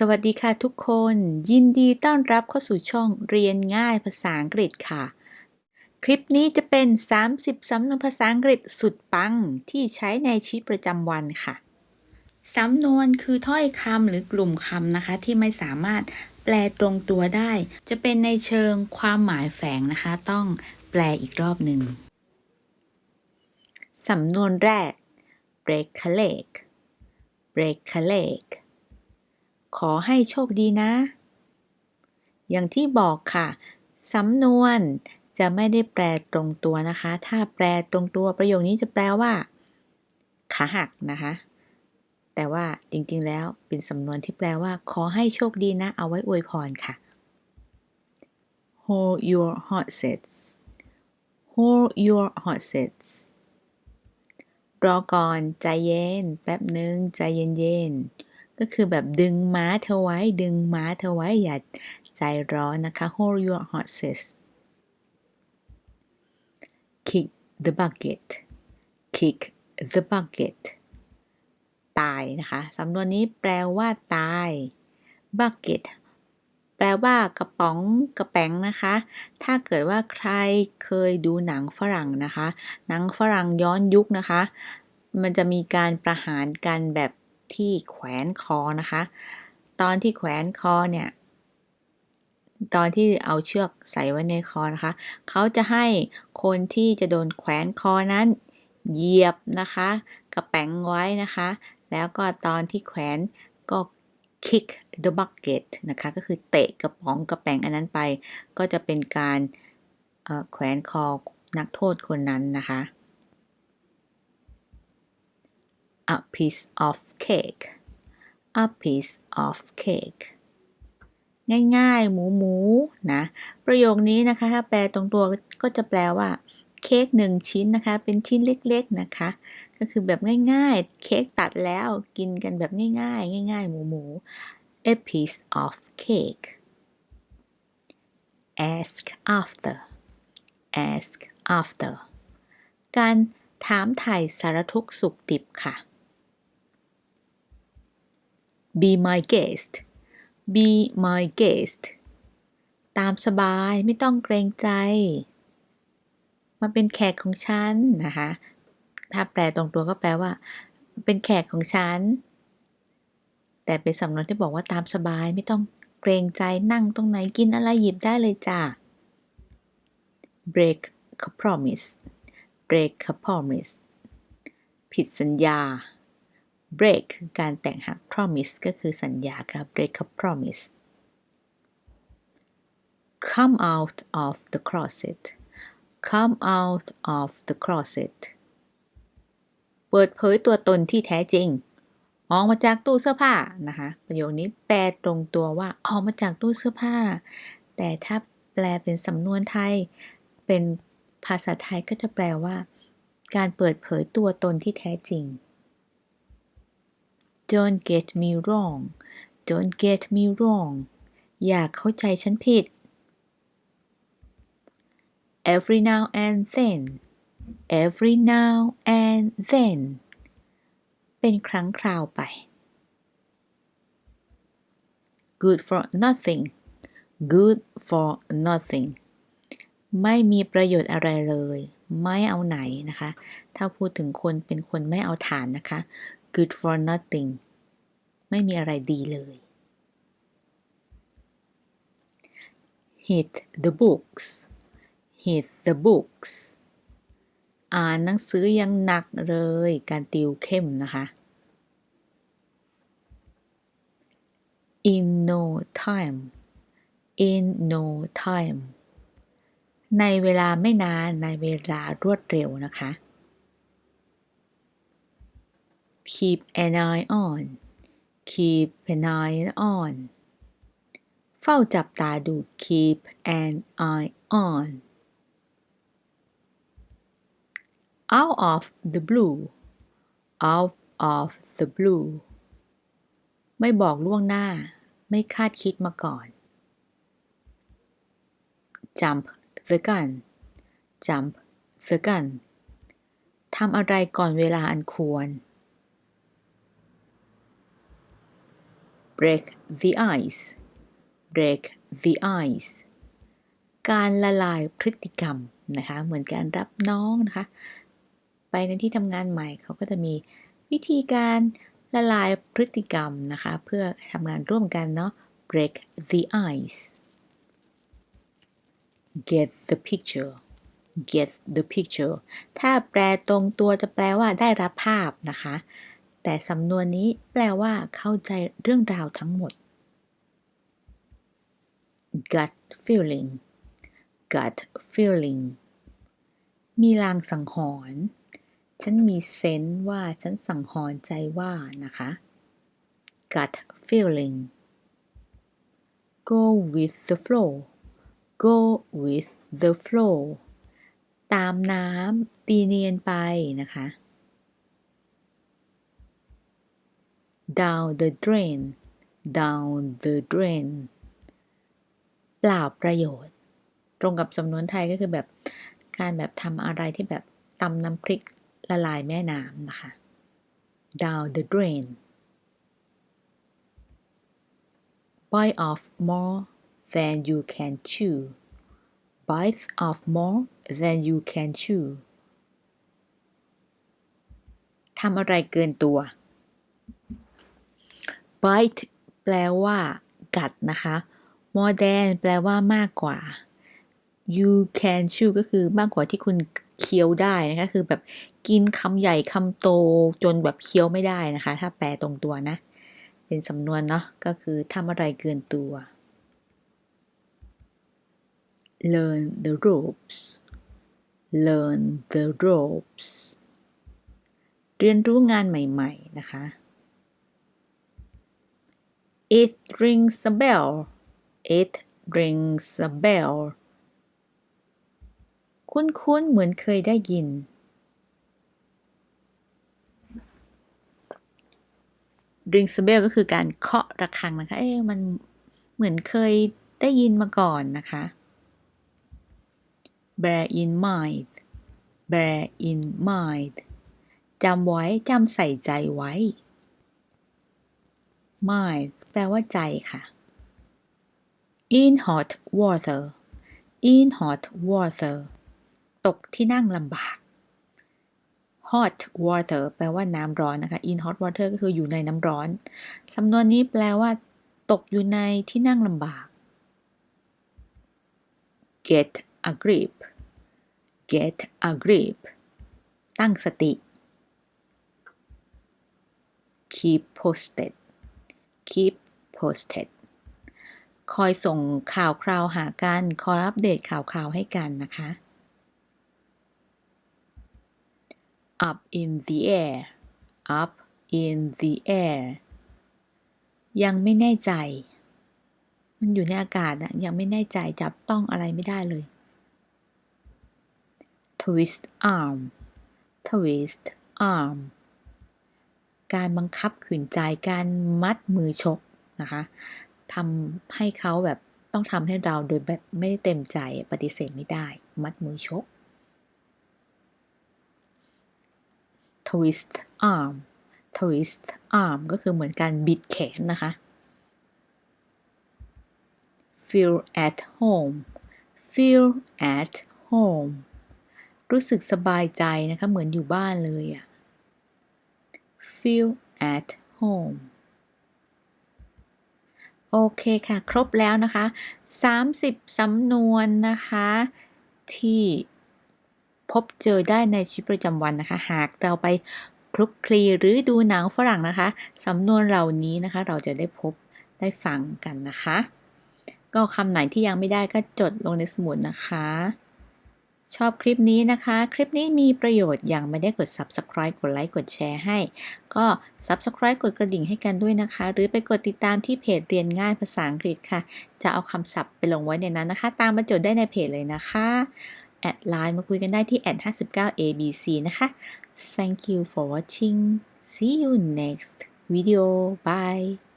สวัสดีค่ะทุกคน ยินดีต้อนรับเข้าสู่ช่องเรียนง่ายภาษาอังกฤษค่ะ คลิปนี้จะเป็น 30 สำนวนภาษาอังกฤษสุดปังที่ใช้ในชีวิตประจำวันค่ะ สำนวนคือถ้อยคำหรือกลุ่มคำนะคะ ที่ไม่สามารถแปลตรงตัวได้ จะเป็นในเชิงความหมายแฝงนะคะ ต้องแปลอีกรอบหนึ่งสำนวนแรก break a leg break a leg ขอให้โชคดีนะ อย่างที่บอกค่ะ สำนวนจะไม่ได้แปลตรงตัวนะคะ ถ้าแปลตรงตัวประโยคนี้จะแปลว่า ขาหักนะคะ แต่ว่าจริงๆ แล้วเป็นสำนวนที่แปลว่า ขอให้โชคดีนะ เอาไว้อวยพรค่ะ hold your horses hold your horses รอก่อนใจเย็น แป๊บหนึ่งใจเย็นๆ ก็คือแบบดึงม้าเธอไว้ ดึงม้าเธอไว้อย่าใจร้อนนะคะ hold your horses kick the bucket kick the bucket ตายนะคะสำนวนนี้แปลว่าตาย bucket แปลว่ากระป๋องกระแป๋งนะคะ ถ้าเกิดว่าใครเคยดูหนังฝรั่งนะคะ หนังฝรั่งย้อนยุคนะคะ มันจะมีการประหารกันแบบ ที่แขวนคอนะคะ ตอนที่แขวนคอเนี่ยตอนที่เอาเชือกใส่ไว้ในคอนะคะ เขาจะให้คนที่จะโดนแขวนคอนั้นเหยียบนะคะ กระแป๋งไว้นะคะ แล้วก็ตอนที่แขวนก็ kick the bucket นะคะ ก็คือเตะกระป๋องกระแป๋งอันนั้นไป ก็จะเป็นการแขวนคอนักโทษคนนั้นนะคะ a piece of cake a piece of cake ง่ายๆ หมูหมูนะ ประโยคนี้นะคะ ถ้าแปลตรงตัวก็จะแปลว่า เค้กหนึ่งชิ้นนะคะ เป็นชิ้นเล็กๆนะคะ ก็คือแบบง่ายๆ เค้กตัดแล้วกินกันแบบง่ายๆ ง่ายๆ หมูหมู a piece of cake ask after ask after การถามไถ่สารทุกข์สุขดิบค่ะ be my guest be my guest ตามสบายไม่ต้องเกรงใจ มาเป็นแขกของฉันนะคะ ถ้าแปลตรงตัวก็แปลว่า เป็นแขกของฉัน แต่เป็นสำนวนที่บอกว่าตามสบายไม่ต้องเกรงใจนั่งตรงไหนกินอะไรหยิบได้เลยจ้า break a promise break a promise ผิดสัญญา break คือการแตกหัก promise ก็คือสัญญาค่ะ break a promise come out of the closet come out of the closet เปิดเผยตัวตนที่แท้จริง ออกมาจากตู้เสื้อผ้านะคะ ประโยคนี้แปลตรงตัวว่าออกมาจากตู้เสื้อผ้า แต่ถ้าแปลเป็นสำนวนไทย เป็นภาษาไทยก็จะแปลว่า การเปิดเผยตัวตนที่แท้จริง Don't get me wrong Don't get me wrong อย่าเข้าใจฉันผิด Every now and then Every now and then เป็นครั้งคราวไป Good for nothing Good for nothing ไม่มีประโยชน์อะไรเลย ไม่เอาไหนนะคะ ถ้าพูดถึงคนเป็นคนไม่เอาฐานนะคะ good for nothing ไม่มีอะไรดีเลย hit the books hit the books อ่านหนังสือยังหนักเลย การติวเข้มนะคะ in no time in no time ในเวลาไม่นานในเวลารวดเร็วนะคะ keep an eye on keep an eye on เฝ้าจับตาดู keep an eye on out of the blue out of the blue ไม่บอกล่วงหน้า ไม่คาดคิดมาก่อน jump the gun jump the gun ทำอะไรก่อนเวลาอันควร break the ice break the ice การละลายพฤติกรรมนะคะ เหมือนการรับน้องนะคะ ไปในที่ทำงานใหม่เขาก็จะมีวิธีการละลายพฤติกรรมนะคะ เพื่อทำงานร่วมกันเนาะ break the ice get the picture get the picture ถ้าแปลตรงตัวจะแปลว่าได้รับภาพนะคะ แต่สำนวนนี้แปลว่าเข้าใจเรื่องราวทั้งหมด gut feeling gut feeling มีลางสังหรณ์ฉันมีเซนส์ว่าฉันสังหรณ์ใจว่านะคะ gut feeling go with the flow go with the flow ตามน้ำตีเนียนไปนะคะ down the drain down the drain เปล่าประโยชน์ ตรงกับสำนวนไทยก็คือแบบการแบบทำอะไรที่แบบตำน้ำพริกละลายแม่น้ำนะคะ down the drain bite off more than you can chew bite off more than you can chew ทำอะไรเกินตัว bite แปลว่า กัดนะคะ more than แปลว่ามากกว่า you can chew ก็คือมากกว่าที่คุณเคี้ยวได้นะคะ คือแบบกินคำใหญ่คำโตจนแบบเคี้ยวไม่ได้นะคะ ถ้าแปลตรงตัวนะ เป็นสำนวนเนาะก็คือทำอะไรเกินตัว learn the ropes learn the ropes เรียนรู้งานใหม่ ๆ นะคะ it rings a bell it rings a bell คุ้นๆเหมือนเคยได้ยิน rings a bell ก็คือการเคาะระฆังนะคะ เอ๊ะมันเหมือนเคยได้ยินมาก่อนนะคะ bear in mind bear in mind จำไว้ จำใส่ใจไว้ mind แปลว่าใจค่ะ in hot water in hot water ตกที่นั่งลำบาก hot water แปลว่าน้ำร้อนนะคะ in hot water ก็คืออยู่ในน้ำร้อน สำนวนนี้แปลว่า ตกอยู่ในที่นั่งลำบาก get a grip get a grip ตั้งสติ keep posted keep posted คอยส่งข่าวคราวหากัน คอยอัปเดตข่าวคราวให้กันนะคะ up in the air up in the air ยังไม่แน่ใจ มันอยู่ในอากาศอะยังไม่แน่ใจจับต้องอะไรไม่ได้เลย twist arm twist arm การบังคับขืนใจการมัดมือชกนะคะทำให้เขาแบบต้องทำให้เราโดยแบบไม่ได้เต็มใจปฏิเสธไม่ได้ มัดมือชก twist arm twist arm ก็คือเหมือนการบิดแขนนะคะ feel at home feel at home รู้สึกสบายใจนะคะ เหมือนอยู่บ้านเลยอะ feel at home โอเคค่ะ ครบแล้วนะคะ 30 สำนวนนะคะ ที่พบเจอได้ในชีวิตประจำวันนะคะ หากเราไปคลุกคลีหรือดูหนังฝรั่งนะคะ สำนวนเหล่านี้นะคะ เราจะได้พบได้ฟังกันนะคะ ก็คำไหนที่ยังไม่ได้ก็จดลงในสมุดนะคะ ชอบคลิปนี้นะคะ คลิปนี้มีประโยชน์อย่างไม่ได้กด subscribe กดไลค์ กดแชร์ให้ ก็ subscribe กดกระดิ่งให้กันด้วยนะคะ หรือไปกดติดตามที่เพจเรียนง่ายภาษาอังกฤษค่ะ จะเอาคำศัพท์ไปลงไว้ในนั้นนะคะ ตามมาจดได้ในเพจเลยนะคะ แอดไลน์มาคุยกันได้ที่แอด59 abc นะคะ thank you for watching see you next video bye